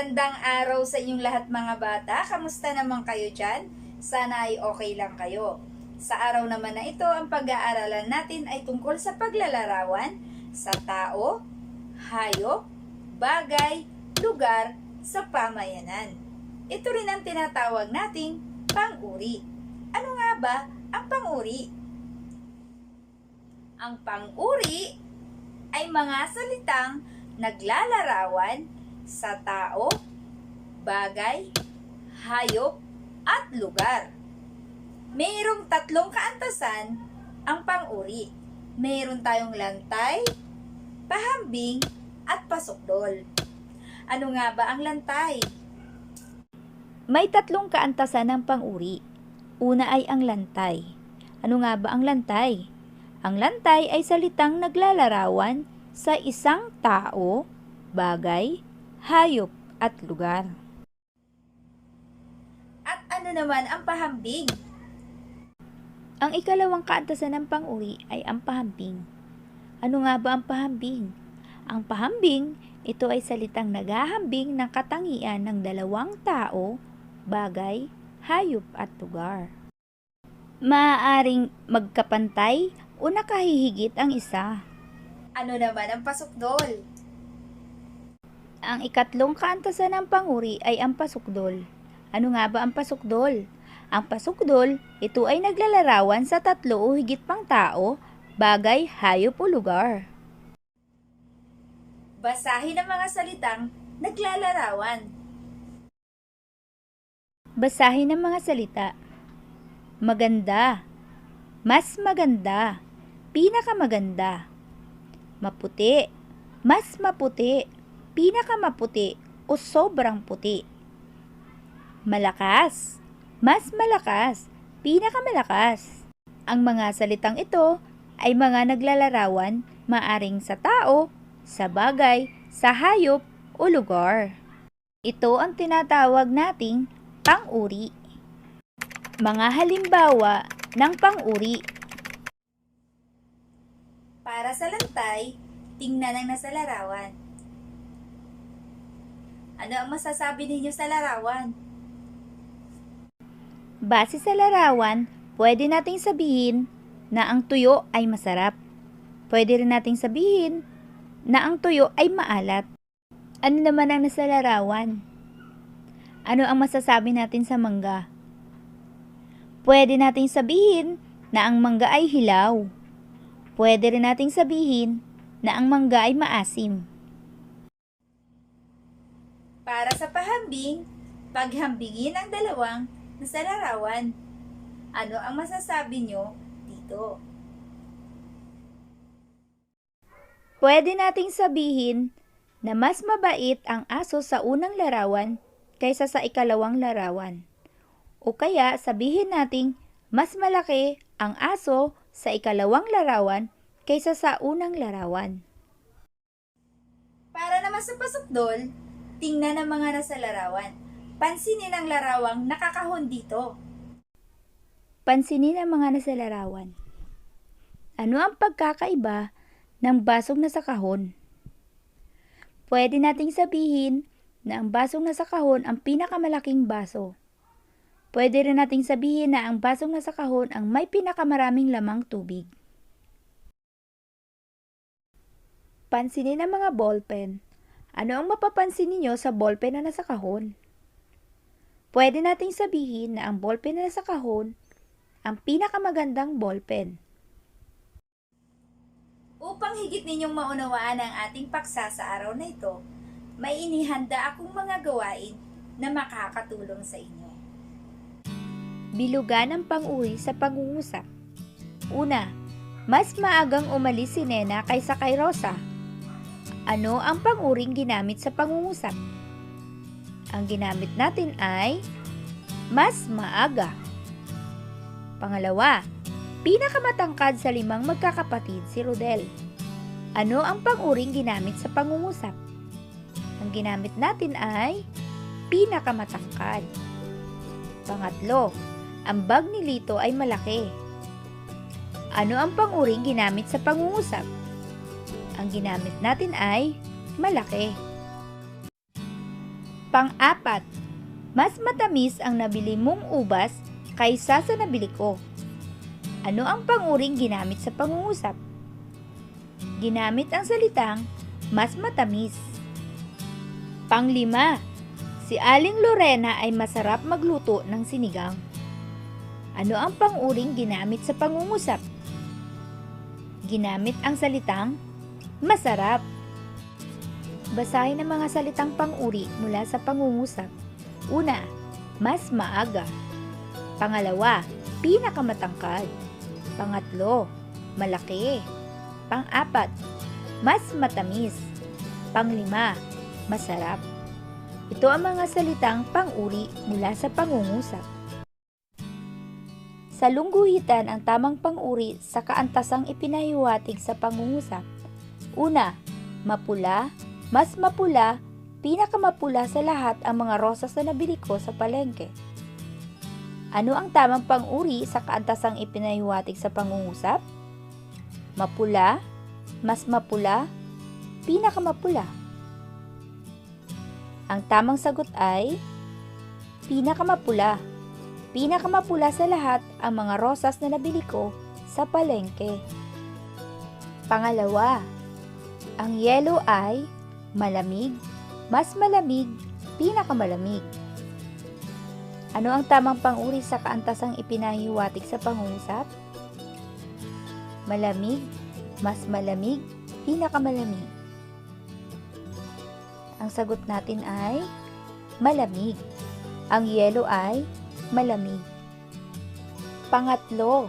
Magandang araw sa inyong lahat mga bata. Kamusta naman kayo dyan? Sana ay okay lang kayo. Sa araw naman na ito, ang pag-aaralan natin ay tungkol sa paglalarawan sa tao, hayop, bagay, lugar sa pamayanan. Ito rin ang tinatawag nating pang-uri. Ano nga ba ang pang-uri? Ang pang-uri ay mga salitang naglalarawan sa tao, bagay, hayop, at lugar. Mayroong tatlong kaantasan ang pang-uri. Mayroon tayong lantay, pahambing, at pasukdol. Ano nga ba ang lantay? May tatlong kaantasan ng pang-uri. Una ay ang lantay. Ano nga ba ang lantay? Ang lantay ay salitang naglalarawan sa isang tao, bagay, hayop at lugar. At ano naman ang pahambing? Ang ikalawang kaantasan ng pang-uri ay ang pahambing. Ano nga ba ang pahambing? Ang pahambing, ito ay salitang naghahambing ng katangian ng dalawang tao, bagay, hayop at lugar. Maaaring magkapantay o nakahihigit ang isa. Ano naman ang pasukdol? Ang ikatlong kaantasan ng panguri ay ang pasukdol. Ano nga ba ang pasukdol? Ang pasukdol, ito ay naglalarawan sa tatlo o higit pang tao, bagay, hayop o lugar. Basahin ang mga salitang naglalarawan. Basahin ang mga salita. Maganda. Mas maganda. Pinakamaganda. Maputi. Mas maputi. Pinakamaputi o sobrang puti. Malakas. Mas malakas. Pinakamalakas. Ang mga salitang ito ay mga naglalarawan maaring sa tao, sa bagay, sa hayop o lugar. Ito ang tinatawag nating pang-uri. Mga halimbawa ng pang-uri. Para sa lantay, tingnan ang nasa larawan. Ano ang masasabi ninyo sa larawan? Base sa larawan, pwede nating sabihin na ang tuyo ay masarap. Pwede rin nating sabihin na ang tuyo ay maalat. Ano naman ang nasa larawan? Ano ang masasabi natin sa mangga? Pwede nating sabihin na ang mangga ay hilaw. Pwede rin nating sabihin na ang mangga ay maasim. Para sa pahambing, paghambingin ang dalawang nasa larawan. Ano ang masasabi nyo dito? Pwede nating sabihin na mas mabait ang aso sa unang larawan kaysa sa ikalawang larawan. O kaya sabihin nating mas malaki ang aso sa ikalawang larawan kaysa sa unang larawan. Para naman sa pasukdol, tingnan ang mga nasa larawan. Pansinin ang larawang nakakahon dito. Pansinin ang mga nasa larawan. Ano ang pagkakaiba ng basong nasa kahon? Pwede nating sabihin na ang basong nasa kahon ang pinakamalaking baso. Pwede rin nating sabihin na ang basong nasa kahon ang may pinakamaraming lamang tubig. Pansinin ang mga ballpen. Ano ang mapapansin ninyo sa ballpen na nasa kahon? Pwede nating sabihin na ang ballpen na nasa kahon ang pinakamagandang ballpen. Upang higit ninyong maunawaan ang ating paksa sa araw na ito, may inihanda akong mga gawain na makakatulong sa inyo. Bilugan ang pang-uwi sa pangungusap. Una, mas maagang umalis si Nena kaysa kay Rosa. Ano ang pang-uring ginamit sa pangungusap? Ang ginamit natin ay mas maaga. Pangalawa, pinakamatangkad sa limang magkakapatid si Rodel. Ano ang pang-uring ginamit sa pangungusap? Ang ginamit natin ay pinakamatangkad. Pangatlo, ang bag ni Lito ay malaki. Ano ang pang-uring ginamit sa pangungusap? Ang ginamit natin ay malaki. Pang-apat, mas matamis ang nabili mong ubas kaysa sa nabili ko. Ano ang panguring ginamit sa pangungusap? Ginamit ang salitang mas matamis. Panglima, si Aling Lorena ay masarap magluto ng sinigang. Ano ang panguring ginamit sa pangungusap? Ginamit ang salitang masarap. Basahin ang mga salitang panguri mula sa pangungusap. Una, mas maaga. Pangalawa, pinakamatangkad. Pangatlo, malaki. Pang-apat, mas matamis. Panglima, masarap. Ito ang mga salitang pang-uri mula sa pangungusap. Sa lungguhitan ang tamang pang-uri sa kaantasang ipinahiwatig sa pangungusap. Una, mapula, mas mapula, pinakamapula sa lahat ang mga rosas na nabili ko sa palengke. Ano ang tamang pang-uri sa kaantasang ipinahiwatig sa pangungusap? Mapula, mas mapula, pinakamapula. Ang tamang sagot ay pinakamapula. Pinakamapula sa lahat ang mga rosas na nabili ko sa palengke. Pangalawa, ang yellow ay malamig, mas malamig, pinakamalamig. Ano ang tamang panguri sa kaantasang ipinahiwatig sa pangungusap? Malamig, mas malamig, pinakamalamig. Ang sagot natin ay malamig. Ang yellow ay malamig. Pangatlo,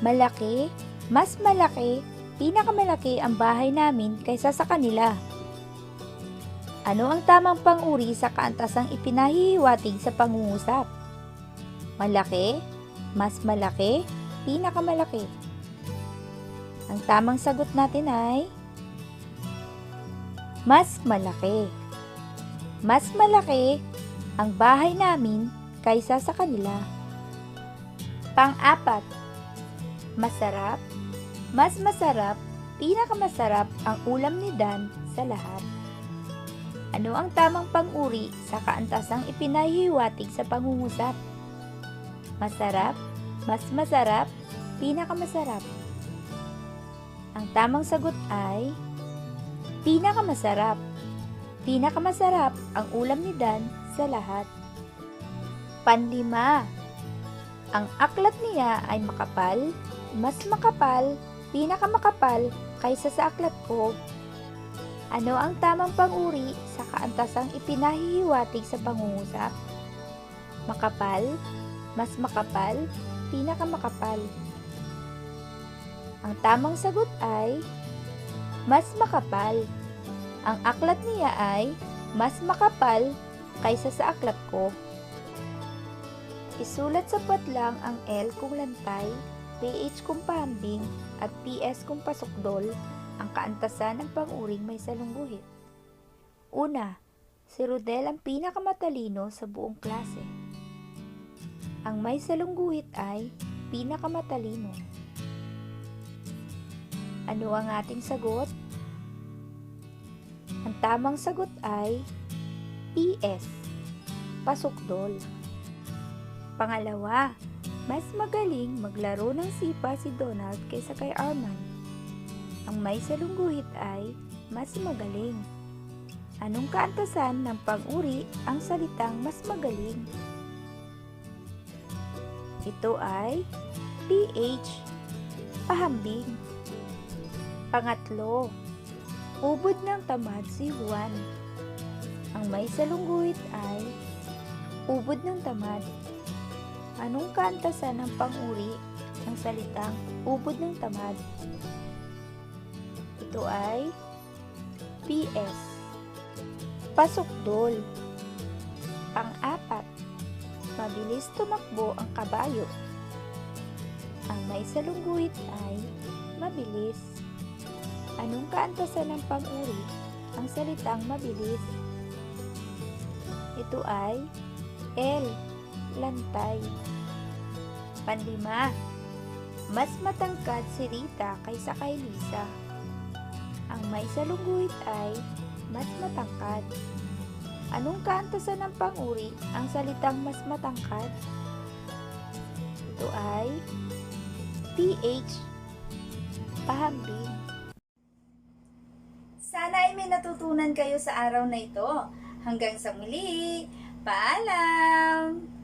malaki, mas malaki, pinakamalaki ang bahay namin kaysa sa kanila. Ano ang tamang panguri sa kaantasang ipinahihiwatig sa pangungusap? Malaki, mas malaki, pinakamalaki. Ang tamang sagot natin ay mas malaki. Mas malaki ang bahay namin kaysa sa kanila. Pang-apat, masarap, mas masarap, pinakamasarap ang ulam ni Dan sa lahat. Ano ang tamang pang-uri sa kaantasang ipinahihiwatig sa pangungusap? Masarap, mas masarap, pinakamasarap. Ang tamang sagot ay pinakamasarap. Pinakamasarap ang ulam ni Dan sa lahat. Panlima, ang aklat niya ay makapal, mas makapal, pinakamakapal kaysa sa aklat ko. Ano ang tamang panguri sa kaantasang ipinahihiwatig sa pangungusap? Makapal, mas makapal, pinakamakapal. Ang tamang sagot ay mas makapal. Ang aklat niya ay mas makapal kaysa sa aklat ko. Isulat sa patlang ang L kung lantay, PH kung pahambing, at PS kung pasukdol ang kaantasan ng panguring may salungguhit. Una, si Rodel ang pinakamatalino sa buong klase. Ang may salungguhit ay pinakamatalino. Ano ang ating sagot? Ang tamang sagot ay PS, pasukdol. Pangalawa, mas magaling maglaro ng sipa si Donald kaysa kay Arman. Ang may salungguhit ay mas magaling. Anong kaantasan ng pang-uri ang salitang mas magaling? Ito ay PH, pahambing. Pangatlo, ubod ng tamad si Juan. Ang may salungguhit ay ubod ng tamad. Anong kaantasan ng pang-uri ng salitang ubod ng tamad? Ito ay PS. Pasukdol. Pang-apat, mabilis tumakbo ang kabayo. Ang may salungguhit ay mabilis. Anong kaantasan ng pang-uri ang salitang mabilis? Ito ay L, lantay. Panlima, mas matangkad si Rita kaysa kay Lisa. Ang may salungguhit ay mas matangkad. Anong kaantasan ng panguri ang salitang mas matangkad? Ito ay PH. Pahambing. Sana ay may natutunan kayo sa araw na ito. Hanggang sa muli. Paalam!